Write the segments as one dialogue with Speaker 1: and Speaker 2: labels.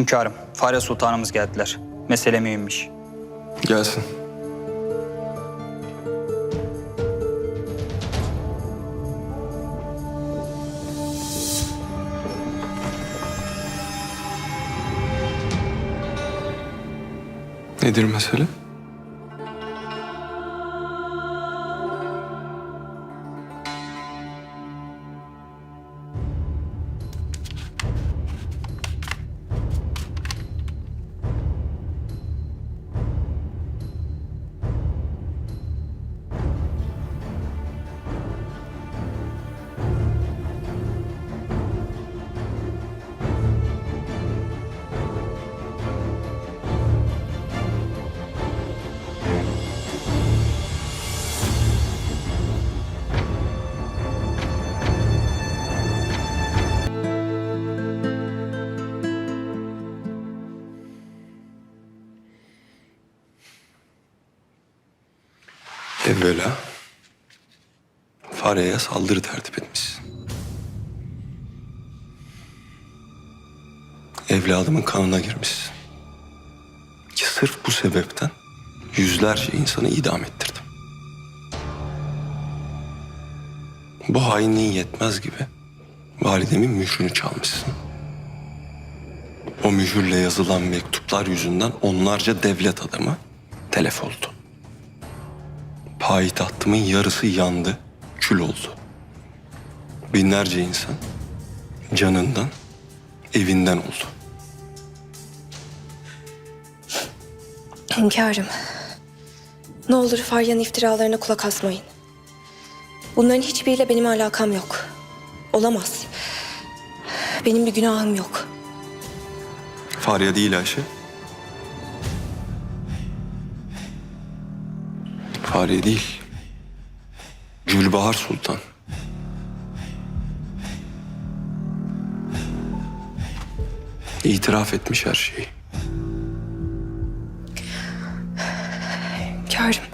Speaker 1: Hünkârım, Fare Sultanımız geldiler. Mesele mühimmiş.
Speaker 2: Gelsin. Nedir mesele? Evvela fareye saldırı tertip etmişsin. Evladımın kanına girmişsin. Ki sırf bu sebepten yüzlerce insanı idam ettirdim. Bu hainliğin yetmez gibi validemin mührünü çalmışsın. O mühürle yazılan mektuplar yüzünden onlarca devlet adamı telef oldu. Payitahtımın yarısı yandı, kül oldu. Binlerce insan canından, evinden oldu.
Speaker 3: Hünkârım. Ne olur Faryan iftiralarına kulak asmayın. Bunların hiçbiriyle benim alakam yok. Olamaz. Benim bir günahım yok.
Speaker 2: Fariye değil Ayşe. Fariye değil. Gülbahar Sultan. İtiraf etmiş her şeyi.
Speaker 3: Hünkârım.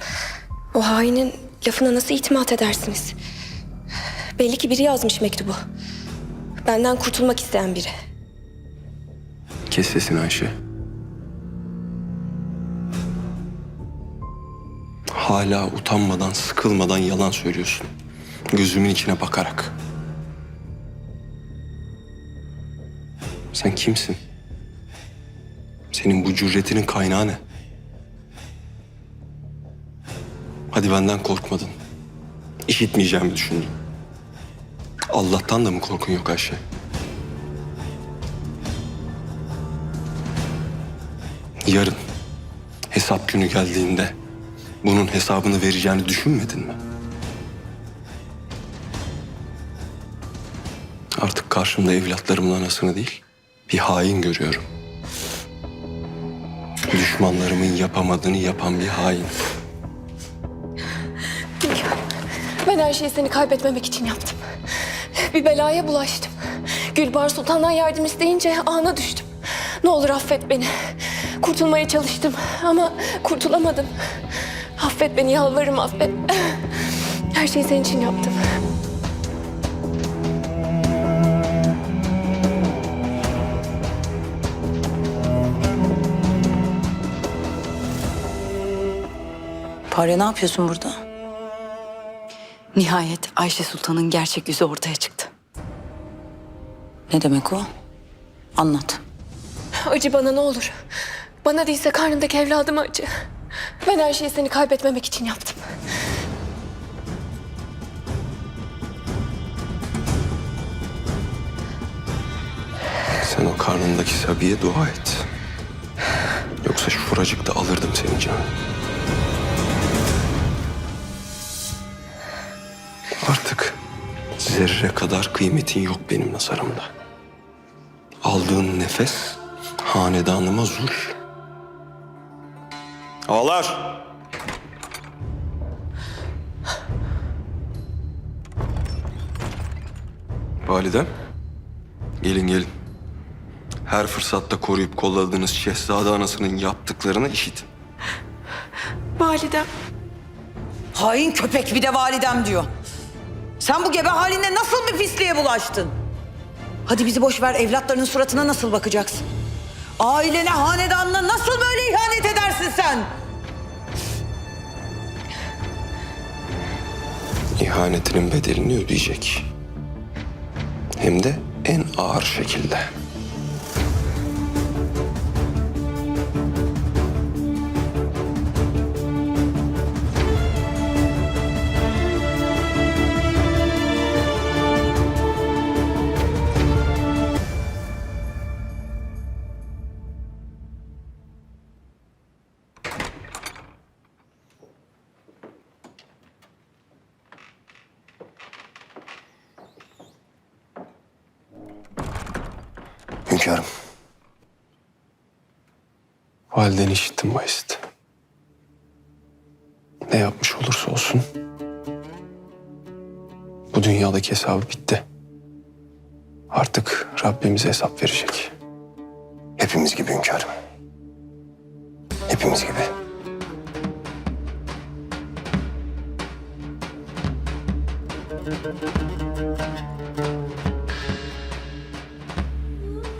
Speaker 3: O hainin lafına nasıl itimat edersiniz? Belli ki biri yazmış mektubu. Benden kurtulmak isteyen biri.
Speaker 2: Kes sesini Ayşe. Hala utanmadan, sıkılmadan yalan söylüyorsun. Gözümün içine bakarak. Sen kimsin? Senin bu cüretinin kaynağı ne? Hadi benden korkmadın. İşitmeyeceğimi düşündün. Allah'tan da mı korkun yok Ayşe? Yarın hesap günü geldiğinde bunun hesabını vereceğini düşünmedin mi? Artık karşımda evlatlarımın anasını değil, bir hain görüyorum. Düşmanlarımın yapamadığını yapan bir hain.
Speaker 3: Ben her şeyi seni kaybetmemek için yaptım. Bir belaya bulaştım. Gülbahar Sultan'dan yardım isteyince ana düştüm. Ne olur affet beni. Kurtulmaya çalıştım ama kurtulamadım. Affet beni yalvarırım affet. Her şeyi senin için yaptım.
Speaker 4: Fare ne yapıyorsun burada? Nihayet Ayşe Sultan'ın gerçek yüzü ortaya çıktı. Ne demek o? Anlat.
Speaker 3: Acı bana ne olur. Bana değilse karnındaki evladıma acı. Ben her şeyi seni kaybetmemek için yaptım.
Speaker 2: Sen o karnındaki Sabi'ye dua et. Yoksa şuracıkta alırdım senin canını. Artık zerre kadar kıymetin yok benim nazarımda. Aldığın nefes hanedanıma zul. Ağlar! Validem, gelin gelin. Her fırsatta koruyup kolladığınız şehzade anasının yaptıklarını işitin.
Speaker 3: Validem.
Speaker 4: Hain köpek bir de validem diyor. Sen bu gebe haline nasıl bir pisliğe bulaştın? Hadi bizi boş ver evlatlarının suratına nasıl bakacaksın? Ailene, hanedanına nasıl böyle ihanet sen?
Speaker 2: İhanetinin bedelini ödeyecek. Hem de en ağır şekilde. Hünkârım. Valideni işittim Bayezid. Ne yapmış olursa olsun bu dünyadaki hesabı bitti. Artık Rabbimiz hesap verecek. Hepimiz gibi hünkârım. Hepimiz gibi.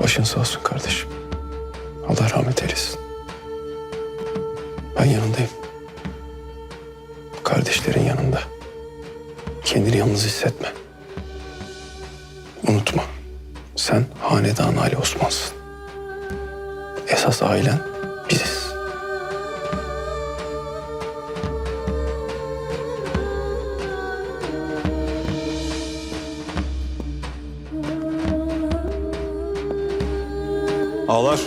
Speaker 2: Başın sağ olsun kardeşim. Allah rahmet eylesin. Ben yanındayım. Kardeşlerin yanında. Kendini yalnız hissetme. Unutma. Sen hanedan Ali Osman'sın. Esas ailen
Speaker 5: Ağlar.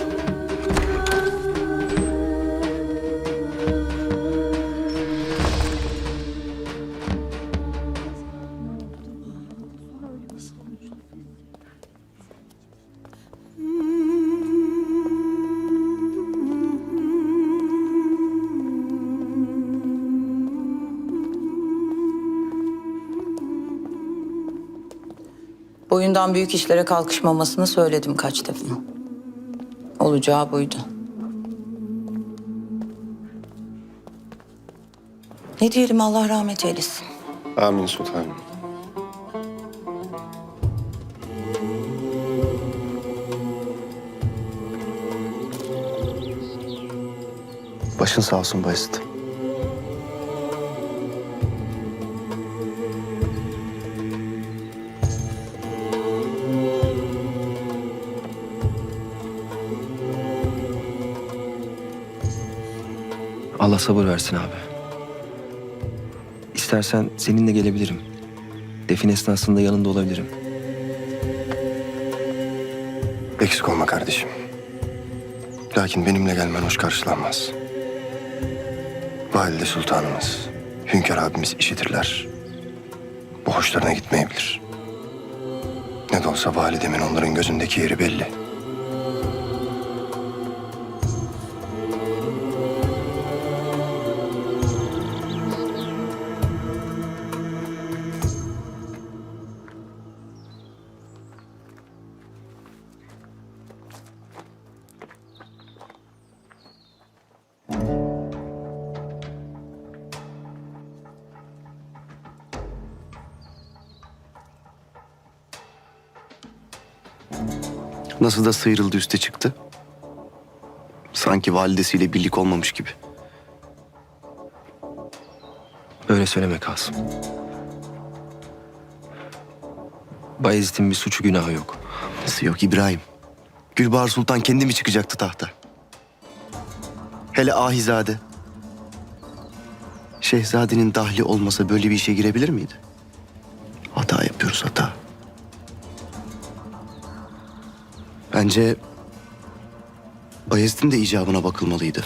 Speaker 6: Boyundan büyük işlere kalkışmamasını söyledim kaç defa. Olacağı buydu. Ne diyelim Allah rahmet eylesin.
Speaker 2: Amin sultanım. Başın sağ olsun Bayezid.
Speaker 7: Allah sabır versin abi. İstersen seninle gelebilirim. Defin esnasında yanında olabilirim.
Speaker 2: Eksik olma kardeşim. Lakin benimle gelmen hoş karşılanmaz. Valide sultanımız, hünkâr abimiz işitirler. Bu hoşlarına gitmeyebilir. Ne de olsa validemin onların gözündeki yeri belli.
Speaker 8: Nasıl da sıyrıldı üste çıktı. Sanki validesiyle birlik olmamış gibi.
Speaker 7: Öyle söyleme Kasım. Bayezid'in bir suçu günahı yok.
Speaker 8: Nasıl yok İbrahim? Gülbahar Sultan kendi mi çıkacaktı tahta? Hele Ahizade. Şehzadenin dahli olmasa böyle bir işe girebilir miydi? Hata yapıyoruz hata. Bence Bayezid'in de icabına bakılmalıydı.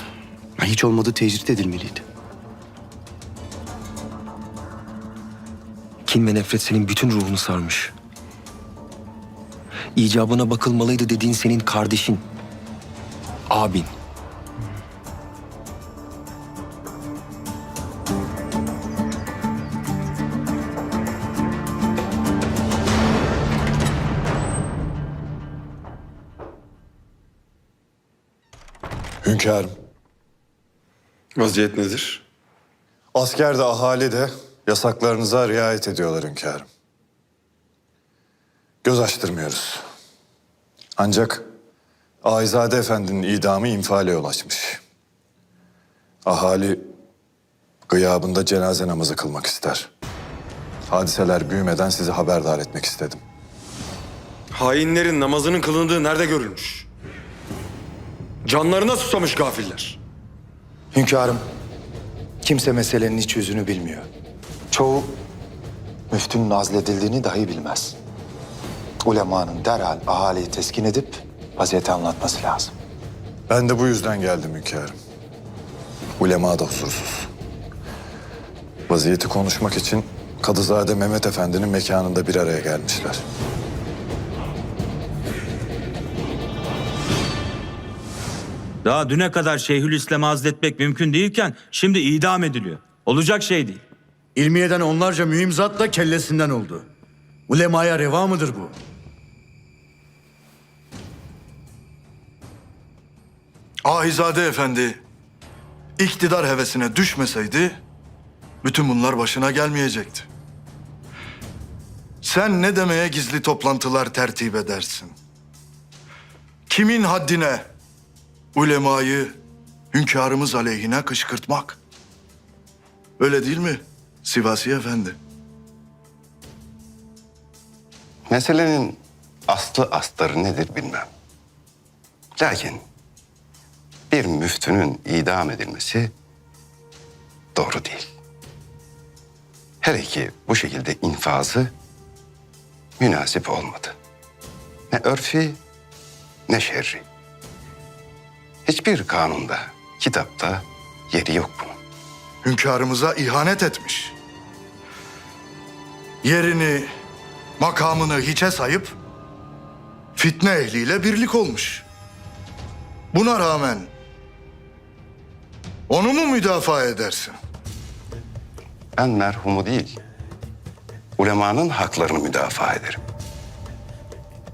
Speaker 8: Hiç olmadı tecrit edilmeliydi.
Speaker 7: Kin ve nefret senin bütün ruhunu sarmış. İcabına bakılmalıydı dediğin senin kardeşin. Abin.
Speaker 5: Hünkârım.
Speaker 2: Vaziyet nedir?
Speaker 5: Asker de ahali de yasaklarınıza riayet ediyorlar hünkârım. Göz açtırmıyoruz. Ancak Ahizade Efendi'nin idamı infiale yol açmış. Ahali gıyabında cenaze namazı kılmak ister. Hadiseler büyümeden sizi haberdar etmek istedim.
Speaker 2: Hainlerin namazının kılındığı nerede görülmüş? Canlarına susamış gafiller.
Speaker 9: Hünkârım, kimse meselenin iç yüzünü bilmiyor. Çoğu müftünün azledildiğini dahi bilmez. Ulemanın derhal ahaliyi teskin edip vaziyeti anlatması lazım.
Speaker 5: Ben de bu yüzden geldim hünkârım. Ulema da huzursuz. Vaziyeti konuşmak için Kadızade Mehmet Efendi'nin mekanında bir araya gelmişler.
Speaker 10: Daha düne kadar Şeyhülislam'ı azletmek mümkün değilken şimdi idam ediliyor. Olacak şey değil.
Speaker 11: İlmiye'den onlarca mühim zat da kellesinden oldu. Ulemaya reva mıdır bu?
Speaker 12: Ahizade Efendi iktidar hevesine düşmeseydi bütün bunlar başına gelmeyecekti. Sen ne demeye gizli toplantılar tertip edersin? Kimin haddine ulemayı hünkârımız aleyhine kışkırtmak? Öyle değil mi Sivasi Efendi?
Speaker 13: Meselenin aslı astarı nedir bilmem. Lakin bir müftünün idam edilmesi doğru değil. Hele ki bu şekilde infazı münasip olmadı. Ne örfi ne şerri. Hiçbir kanunda, kitapta yeri yok bunun.
Speaker 12: Hünkârımıza ihanet etmiş. Yerini, makamını hiçe sayıp fitne ehliyle birlik olmuş. Buna rağmen onu mu müdafaa edersin?
Speaker 13: Ben merhumu değil, ulemanın haklarını müdafaa ederim.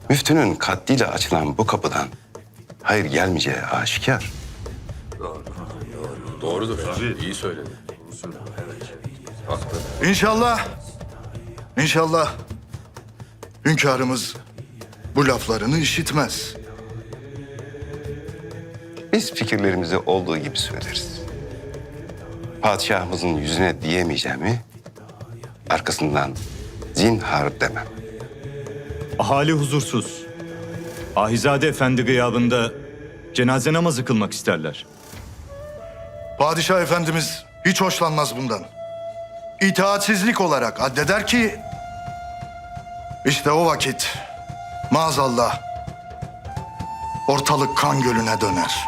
Speaker 13: Müftünün katliyle açılan bu kapıdan hayır gelmeyeceği aşikar.
Speaker 12: İnşallah, inşallah hünkârımız bu laflarını işitmez.
Speaker 13: Biz fikirlerimizi olduğu gibi söyleriz. Padişahımızın yüzüne diyemeyeceğimi arkasından zinhar demem.
Speaker 10: Ahali huzursuz. Ahizade Efendi gıyabında cenaze namazı kılmak isterler.
Speaker 12: Padişah Efendimiz hiç hoşlanmaz bundan. İtaatsizlik olarak addeder ki... ...işte o vakit maazallah ortalık kan gölüne döner.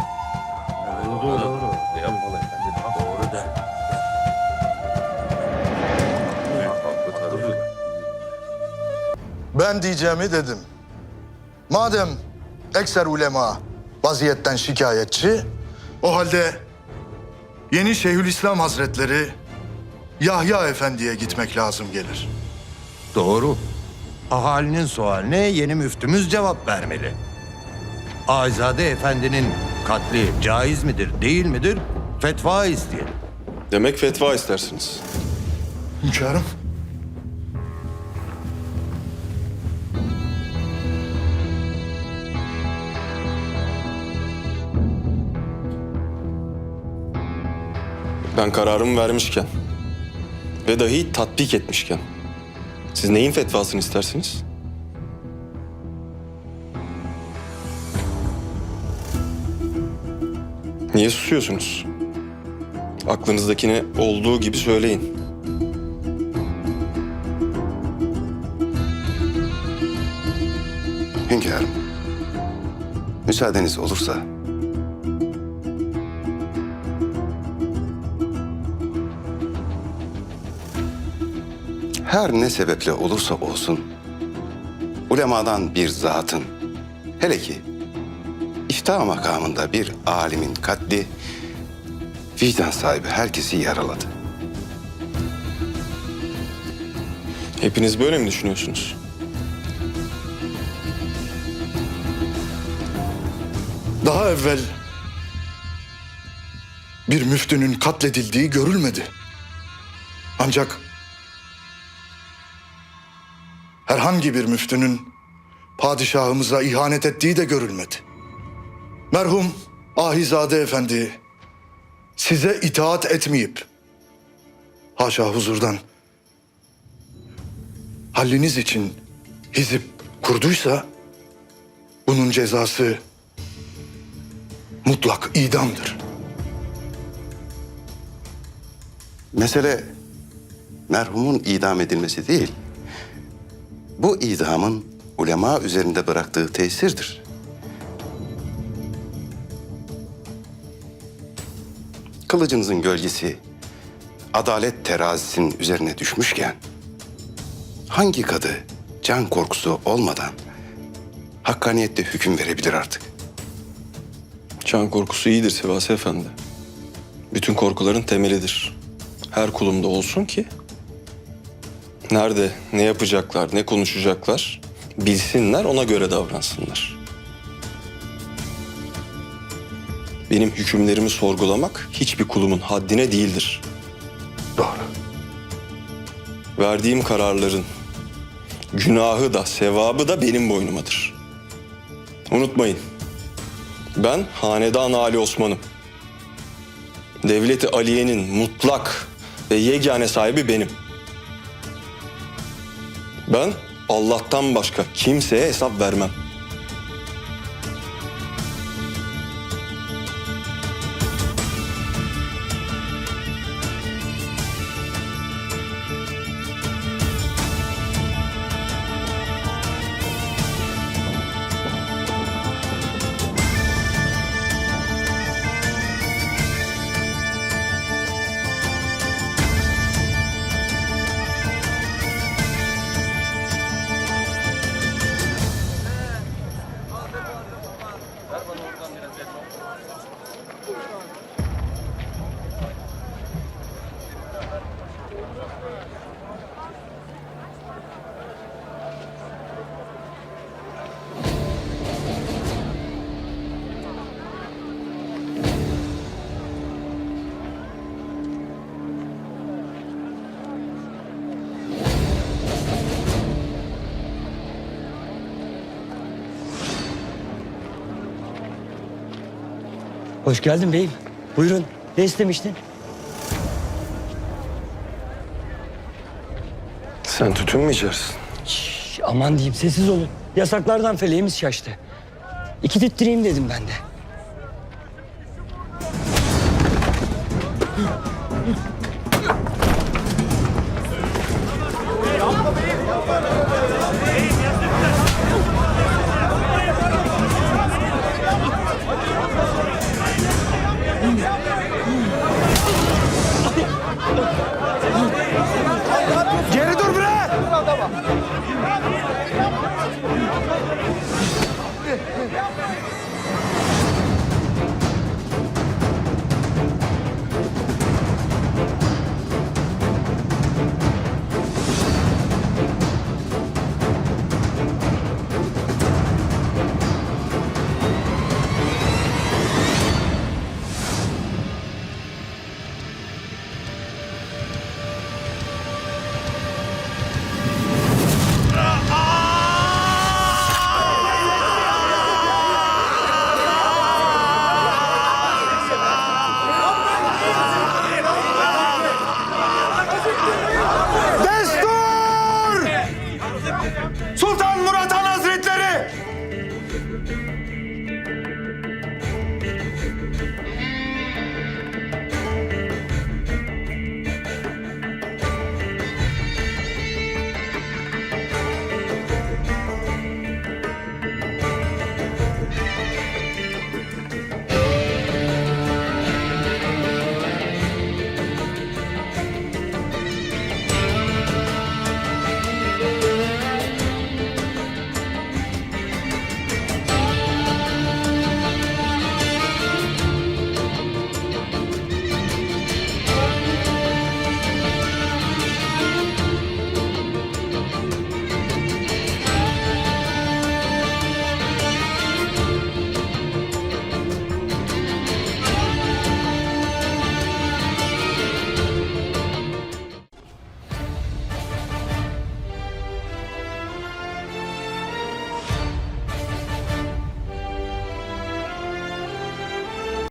Speaker 12: Ben diyeceğimi dedim. Madem ekser ulema vaziyetten şikayetçi, o halde yeni Şeyhülislam Hazretleri Yahya Efendi'ye gitmek lazım gelir.
Speaker 11: Doğru. Ahalinin sualine yeni müftümüz cevap vermeli. Azade Efendi'nin katli caiz midir, değil midir? Fetva isteyelim.
Speaker 2: Demek fetva istersiniz.
Speaker 12: Hünkârım.
Speaker 2: Ben kararımı vermişken ve dahi tatbik etmişken siz neyin fetvasını istersiniz? Niye susuyorsunuz? Aklınızdakini olduğu gibi söyleyin.
Speaker 13: Hünkârım, müsaadeniz olursa her ne sebeple olursa olsun ulemadan bir zatın hele ki ifta makamında bir alimin katli vicdan sahibi herkesi yaraladı.
Speaker 2: Hepiniz böyle mi düşünüyorsunuz?
Speaker 12: Daha evvel bir müftünün katledildiği görülmedi. Ancak herhangi bir müftünün padişahımıza ihanet ettiği de görülmedi. merhum Ahizade Efendi size itaat etmeyip haşa huzurdan halliniz için hizip kurduysa bunun cezası mutlak idamdır.
Speaker 13: Mesele merhumun idam edilmesi değil. Bu idamın ulema üzerinde bıraktığı tesirdir. Kılıcınızın gölgesi adalet terazisinin üzerine düşmüşken hangi kadı can korkusu olmadan hakkaniyette hüküm verebilir artık?
Speaker 2: Can korkusu iyidir Sivasi Efendi. Bütün korkuların temelidir. Her kulumda olsun ki nerede ne yapacaklar, ne konuşacaklar bilsinler, ona göre davransınlar. Benim hükümlerimi sorgulamak hiçbir kulumun haddine değildir.
Speaker 12: Doğru.
Speaker 2: Verdiğim kararların günahı da sevabı da benim boynumadır. Unutmayın. Ben Hanedan Ali Osman'ım. Devleti Aliye'nin mutlak ve yegane sahibi benim. Ben Allah'tan başka kimseye hesap vermem.
Speaker 7: Hoş geldin beyim. Buyurun. Ne istemiştin?
Speaker 2: Sen tütün mü içersin?
Speaker 7: Şş, aman diyeyim sessiz olun. Yasaklardan feleğimiz şaştı. İki tittireyim dedim ben de.